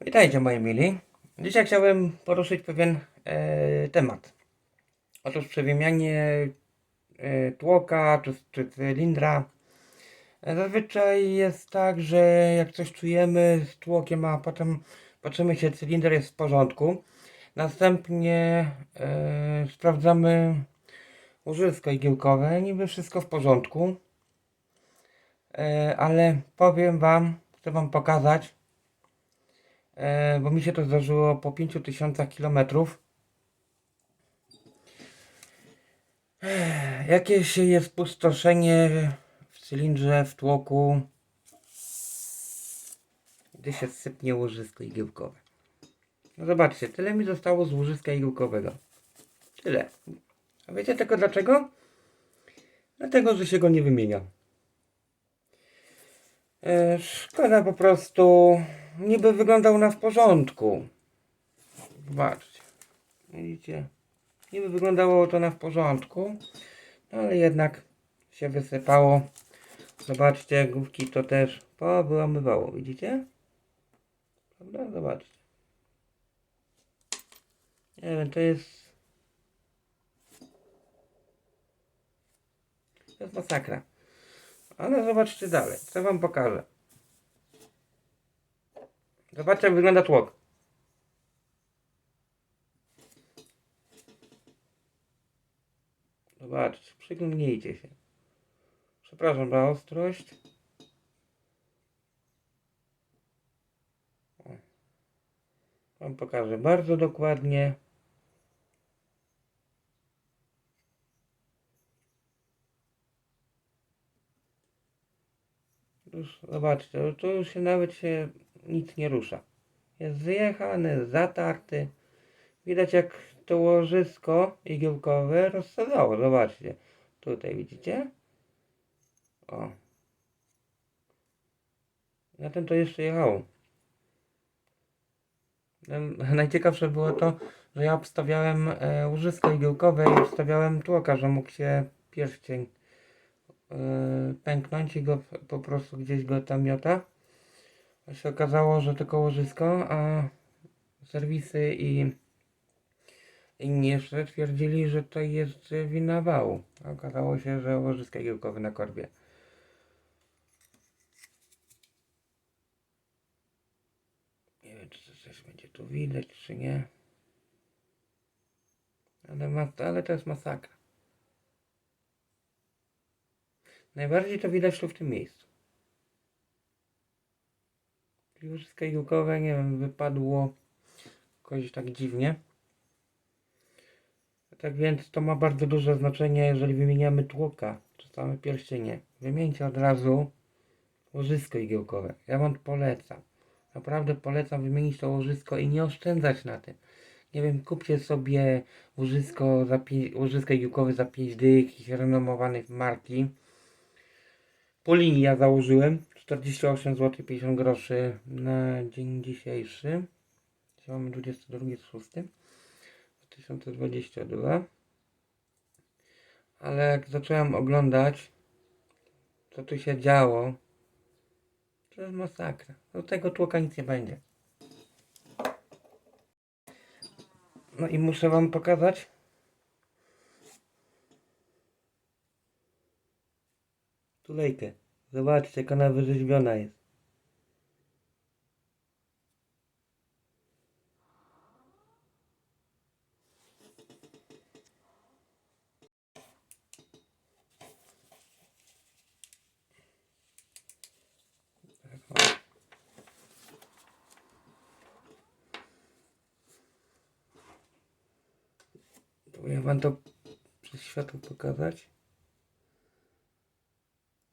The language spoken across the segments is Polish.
Witajcie moi mili. Dzisiaj chciałbym poruszyć pewien e, temat. Otóż przy wymianie e, tłoka czy, czy cylindra e, zazwyczaj jest tak, że jak coś czujemy z tłokiem, a potem patrzymy się, cylinder jest w porządku. Następnie e, sprawdzamy łożysko igiełkowe, niby wszystko w porządku. E, ale powiem Wam, chcę Wam pokazać, bo mi się to zdarzyło po 5000 kilometrów. Ech, Jakieś jest pustoszenie w cylindrze, w tłoku, gdy się sypnie łożysko igiełkowe. No zobaczcie, tyle mi zostało z łożyska igiełkowego. Tyle. A wiecie tylko dlaczego? Dlatego, że się go nie wymienia. E, Szkoda po prostu. Niby wyglądał na w porządku. Zobaczcie. Widzicie? Niby wyglądało to na w porządku. No ale jednak się wysypało. Zobaczcie, główki to też powyłamywało. Widzicie? Prawda? Zobaczcie. Nie wiem, to jest... To jest masakra. Ale zobaczcie dalej, co wam pokażę. Zobaczcie jak wygląda tłok. Zobaczcie, przyglądnijcie się. Przepraszam za ostrość. Wam pokażę bardzo dokładnie. Już zobaczcie, tu już się nawet się nic nie rusza. Jest zjechany, zatarty. Widać jak to łożysko igiełkowe rozsadzało. Zobaczcie. Tutaj widzicie? O. Na tym to jeszcze jechało. Naj- Najciekawsze było to, że ja obstawiałem e, łożysko igiełkowe i obstawiałem tłoka, że mógł się pierścień yy, pęknąć i go po prostu gdzieś go tam miota. Się okazało, że tylko łożysko, a serwisy i inni jeszcze twierdzili, że to jest wina wału. Okazało się, że łożysko igiełkowe na korbie. Nie wiem, czy coś będzie tu widać, czy nie. Ale, ma, ale to jest masakra. Najbardziej to widać tu w tym miejscu. Łożysko igiełkowe, nie wiem, wypadło jakoś tak dziwnie. Tak więc to ma bardzo duże znaczenie, jeżeli wymieniamy tłoka, czy same pierścienie. Wymieńcie od razu łożysko igiełkowe. Ja wam polecam. Naprawdę polecam wymienić to łożysko i nie oszczędzać na tym. Nie wiem, kupcie sobie łożysko, za łożysko igiełkowe za 5 dych, jakiejś renomowanej marki. Po linii ja założyłem 48 zł 50 groszy na dzień dzisiejszy. Dzisiaj mamy 22.06. 2022. Ale jak zacząłem oglądać, co tu się działo, to jest masakra. Do tego tłoka nic nie będzie. No i muszę wam pokazać. Tulejkę. Zobaczcie, jak ona wyrzeźbiona jest. Próbuję wam to przez światło pokazać.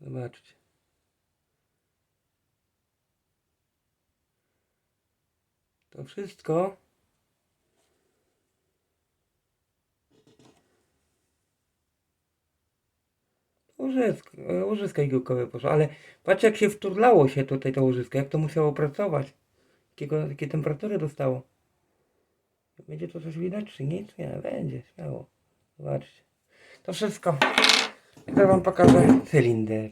Zobaczcie. Wszystko łożysko, e, łożyska igiełkowe poszło, ale patrzcie jak się wturlało się tutaj to łożysko, jak to musiało pracować. Jakiego, jakie temperatury dostało. Będzie to coś widać, czy nic? Nie, będzie, śmiało. Zobaczcie. To wszystko. Teraz wam pokażę cylinder.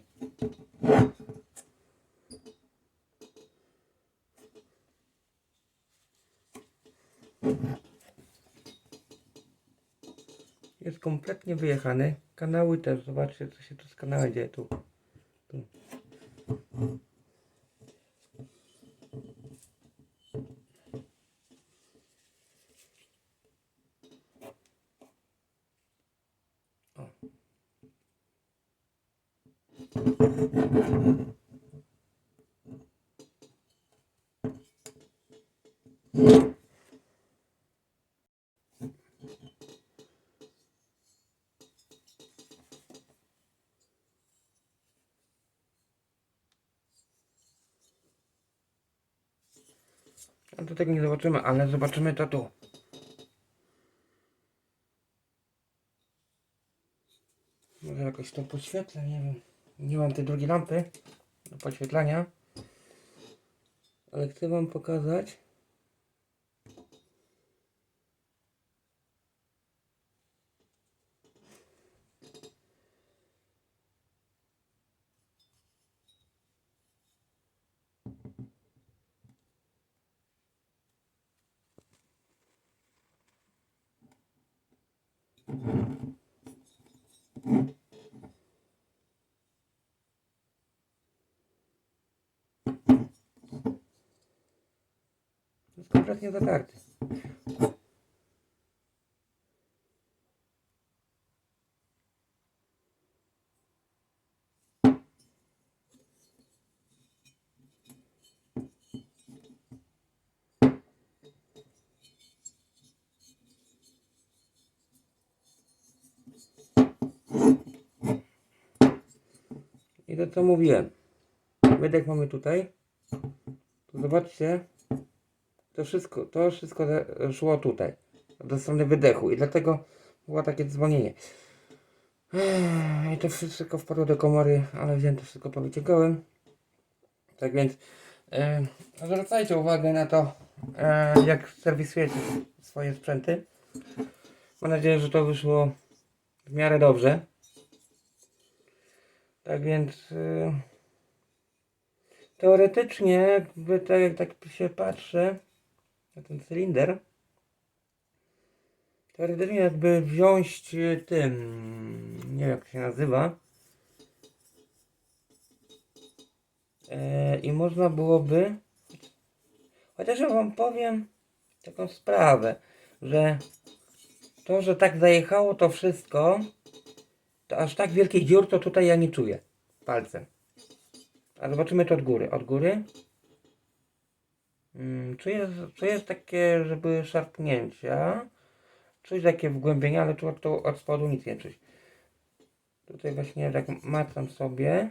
Jest kompletnie wyjechany. Kanały też, zobaczcie co się tu z kanałem dzieje tu. tu. O. A tu tego nie zobaczymy, ale zobaczymy to tu. Może jakoś to podświetlę, nie wiem. Nie mam tej drugiej lampy do podświetlania. Ale chcę wam pokazać. Jest kompletnie zatarty. I to co mówiłem. Wydech mamy tutaj. Tu zobaczcie, to wszystko, to wszystko szło tutaj, do strony wydechu i dlatego było takie dzwonienie. I to wszystko wpadło do komory, ale wziąłem to wszystko powyciągałem. Tak więc e, zwracajcie uwagę na to, e, jak serwisujecie swoje sprzęty. Mam nadzieję, że to wyszło w miarę dobrze. Tak więc e, teoretycznie, jakby tak jak tak się patrzę, na ten cylinder. Teoretycznie jakby wziąć e, tym, nie wiem jak się nazywa. E, I można byłoby, chociaż ja wam powiem taką sprawę, że to, że tak zajechało to wszystko, to aż tak wielkich dziur to tutaj ja nie czuję palcem. A zobaczymy to od góry. Od góry. Mm, czuję, czuję takie, że były szarpnięcia. Czuć takie wgłębienia, ale tu od, tu od spodu nic nie czuć. Tutaj właśnie tak macam sobie.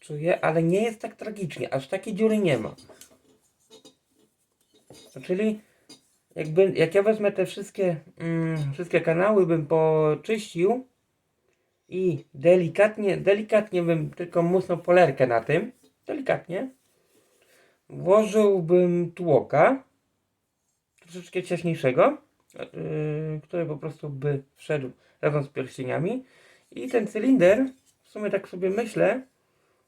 Czuję, ale nie jest tak tragicznie. Aż takiej dziury nie ma. No, czyli jakby, jak ja wezmę te wszystkie, mm, wszystkie kanały, bym poczyścił i delikatnie, delikatnie bym tylko musnął polerkę na tym, delikatnie, włożyłbym tłoka, troszeczkę ciaśniejszego, yy, który po prostu by wszedł razem z pierścieniami. I ten cylinder, w sumie tak sobie myślę,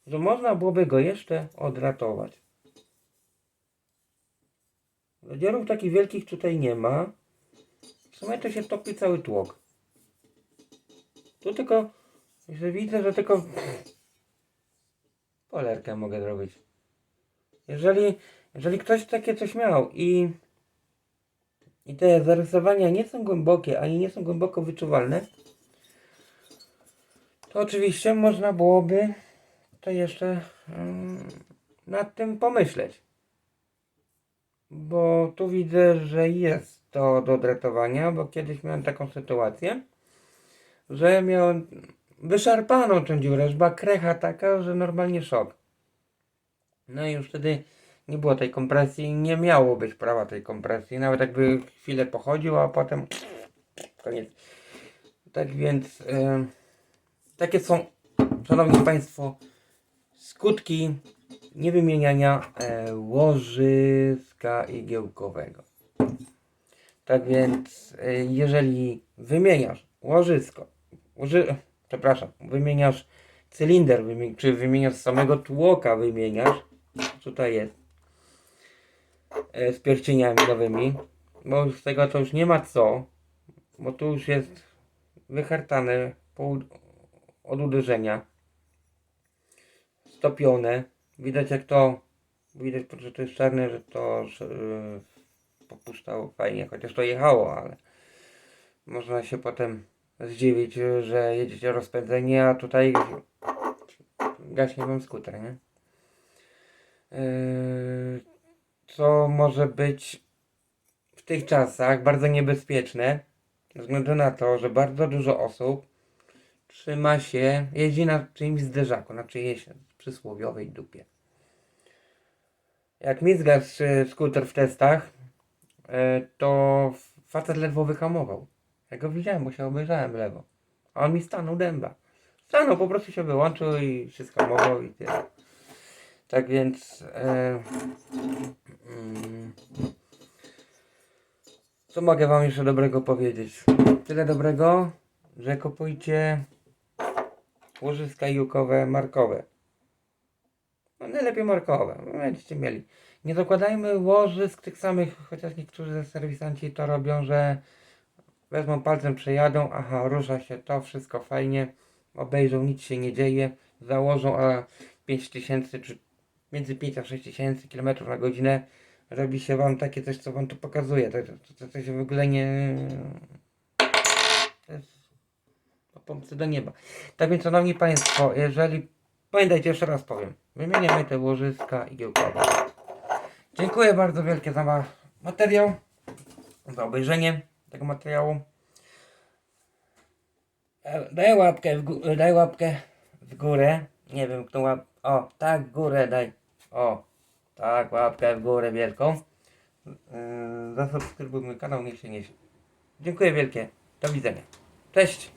że można byłoby go jeszcze odratować. Dziurów takich wielkich tutaj nie ma. W sumie to się topi cały tłok. Tu tylko, że widzę, że tylko polerkę mogę zrobić. Jeżeli, jeżeli ktoś takie coś miał i, i te zarysowania nie są głębokie, ani nie są głęboko wyczuwalne, to oczywiście można byłoby to jeszcze mm, nad tym pomyśleć. Bo tu widzę, że jest to do dretowania, bo kiedyś miałem taką sytuację, że miałem wyszarpaną tę dziurę, krecha taka, że normalnie szok. No i już wtedy nie było tej kompresji, nie miało być prawa tej kompresji, nawet jakby chwilę pochodził, a potem koniec. Tak więc e, takie są, szanowni państwo, skutki niewymieniania e, łożyska igiełkowego. Tak więc, e, jeżeli wymieniasz łożysko, łoży, przepraszam, wymieniasz cylinder, czy wymieniasz samego tłoka, wymieniasz, tutaj jest, e, z pierścieniami nowymi, bo z tego to już nie ma co, bo tu już jest wyhartane od uderzenia, stopione. Widać jak to, widać, że to jest czarne, że to yy, popuszczało fajnie, chociaż to jechało, ale można się potem zdziwić, że jedziecie rozpędzenie, a tutaj gaśnie wam skuter, nie? Yy, co może być w tych czasach bardzo niebezpieczne, ze względu na to, że bardzo dużo osób trzyma się, jeździ na czyimś zderzaku, na czyjejś przysłowiowej dupie. Jak mi zgasł y, skuter w testach, y, to facet ledwo wyhamował. Ja go widziałem, bo się obejrzałem lewo. A on mi stanął dęba. Stanął, po prostu się wyłączył i się skamował i tyle. Tak więc... E, mm, co mogę wam jeszcze dobrego powiedzieć? Tyle dobrego, że kupujcie łożyska jukowe markowe. Najlepiej markowe, no, będziecie mieli. Nie dokładajmy łożysk tych samych, chociaż niektórzy serwisanci to robią, że wezmą palcem, przejadą, aha, rusza się to, wszystko fajnie, obejrzą, nic się nie dzieje, założą, a 5000 czy między 5 a 6 tysięcy kilometrów na godzinę robi się wam takie coś, co wam tu pokazuje. To, to, to, to się w ogóle nie... To jest po pomcy do nieba. Tak więc, szanowni państwo, jeżeli... Pamiętajcie, jeszcze raz powiem. Wymieniamy te łożyska igiełkowe. Dziękuję bardzo wielkie za ma- materiał, za obejrzenie tego materiału. E, Daj łapkę w, daj łapkę w górę. Nie wiem, kto łap... O, tak, górę daj. O, tak, łapkę w górę wielką. Yy, zasubskrybuj mój kanał, niech się niesie. Dziękuję wielkie. Do widzenia. Cześć.